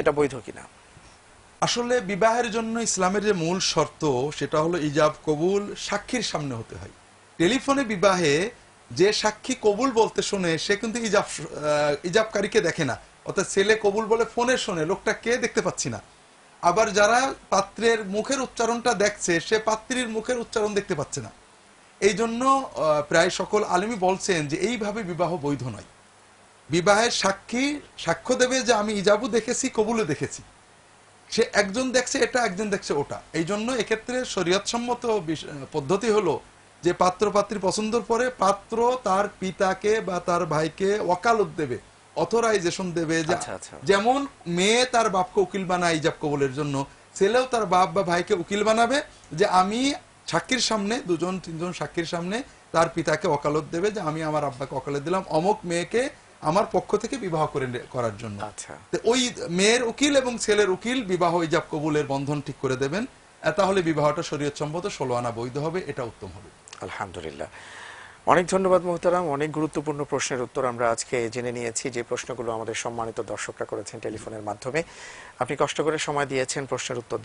এটা বৈধ কিনা? আসলে বিবাহের জন্য ইসলামের যে মূল শর্ত, সেটা হলো ইজাব কবুল, সাক্ষীর সামনে হতে হয়। টেলিফোনে বিবাহে যে সাক্ষী কবুল বলতে শোনে, সে কিন্তু ইজাব ইজাবকারীকে দেখে না। অর্থাৎ ছেলে কবুল বলে ফোনে শোনে, লোকটা কে দেখতে পাচ্ছি না। আবার যারা পাত্রের মুখের উচ্চারণটা দেখছে, সে পাত্রীর মুখের উচ্চারণ দেখতে পাচ্ছে না। এই জন্য প্রায় সকল আলেমী বলছেন যে এইভাবে বিবাহ বৈধ নয়। বিবাহের সাক্ষী সাক্ষ্য দেবে যে আমি ইজাবু দেখেছি কবুলে দেখেছি সে একজন দেখছে এটা একজন দেখছে ওটা এই জন্য এক্ষেত্রে শরীয়তসম্মত পদ্ধতি হলো যে পাত্র পাত্রী পছন্দের পরে পাত্র তার পিতাকে বা তার ভাইকে ওকালত দেবে অথরাইজেশন দেবে যে আচ্ছা, আচ্ছা। যেমন মেয়ে তার বাপকে উকিল বানায় ইজাব কবুলের জন্য ছেলেও তার বাপ বা ভাইকে উকিল বানাবে যে আমি সাক্ষীর সামনে দুজন তিনজন সাক্ষীর সামনে তার পিতাকে ওকালত দেবে যে আমি আমার আব্বাকে ওকালত দিলাম অমুক মেয়েকে আমার পক্ষ থেকে বিবাহ করে করার জন্য। আচ্ছা। ওই মেয়ের উকিল এবং ছেলের উকিল বিবাহ ইজাব কবুলের বন্ধন ঠিক করে দেবেন। তাহলে বিবাহটা শরীয়ত সম্মত ষোলো আনা বৈধ হবে এটা উত্তম হবে। আলহামদুলিল্লাহ। অনেক ধন্যবাদ মোহতারাম। অনেক গুরুত্বপূর্ণ প্রশ্নের উত্তর আমরা আজকে জেনে নিয়েছি। যে প্রশ্নগুলো আমাদের সম্মানিত দর্শকরা করেছেন টেলিফোনের মাধ্যমে আপনি কষ্ট করে সময় দিয়েছেন প্রশ্নের উত্তর